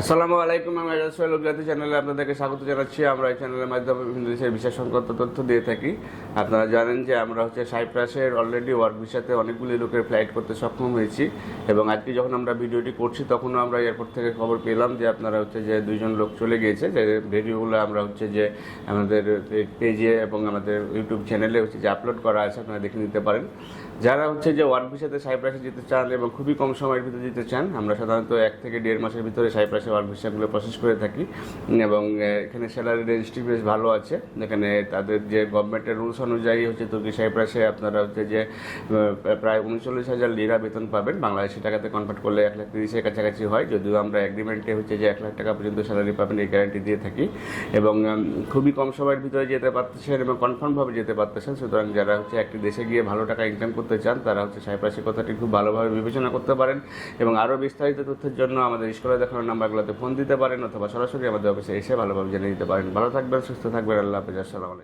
আসসালামু আলাইকুম, আমি সোহেল উগলাতি চ্যানেলে আপনাদেরকে স্বাগত জানাচ্ছি। আমরা এই চ্যানেলের মাধ্যমে বিভিন্ন দেশের বিশেষ সংক্রান্ত তথ্য দিয়ে থাকি। আপনারা জানেন যে আমরা হচ্ছে সাইপ্রাসের অলরেডি ওয়ার্ক ভিসাতে অনেকগুলি লোকের ফ্লাইট করতে সক্ষম হয়েছি এবং আজকে যখন আমরা ভিডিওটি করছি, তখনও আমরা এয়ারপোর্ট থেকে খবর পেলাম যে আপনারা হচ্ছে যে দুইজন লোক চলে গিয়েছে। যে ভিডিওগুলো আমরা হচ্ছে যে আমাদের পেজে এবং আমাদের ইউটিউব চ্যানেলে হচ্ছে যে আপলোড করা আছে, আপনারা দেখে নিতে পারেন। যারা হচ্ছে যে ওয়ার্ক ভিসাতে সাইপ্রাসে যেতে চান এবং খুবই কম সময়ের ভিতরে যেতে চান, আমরা সাধারণত এক থেকে দেড় মাসের ভিতরে সাইপ্রাসে ওয়ার্ক ভিসাগুলো প্রসেস করে থাকি। এবং এখানে স্যালারি রেজিস্ট্রি বেশ ভালো আছে। এখানে তাদের যে গভর্নমেন্টের রুলস অনুযায়ী হচ্ছে তুর্কি সাইপ্রাসে আপনারা হচ্ছে যে প্রায় উনচল্লিশ হাজার লিরা বেতন পাবেন। বাংলাদেশি টাকাতে কনভার্ট করলে এক লাখ তিরিশের কাছাকাছি হয়। যদিও আমরা এগ্রিমেন্টে হচ্ছে যে এক লাখ টাকা পর্যন্ত স্যালারি পাবেন, এই গ্যারান্টি দিয়ে থাকি। এবং খুবই কম সময়ের ভিতরে যেতে পারতেছেন এবং কনফার্মভাবে যেতে পারতেছেন। সুতরাং যারা হচ্ছে একটি দেশে গিয়ে ভালো টাকা ইনকাম করতে চান, তারা হচ্ছে সাইপ্রাসের কথাটি খুব ভালোভাবে বিবেচনা করতে পারেন। এবং আরও বিস্তারিত তথ্যের জন্য আমাদের স্কুলে দেখানোর নাম্বারগুলোতে ফোন দিতে পারেন অথবা সরাসরি আমাদের অফিসে এসে ভালোভাবে জেনে নিতে পারেন। ভালো থাকবেন, সুস্থ থাকবেন, আল্লাহ হাফিজ, আসসালামু আলাইকুম।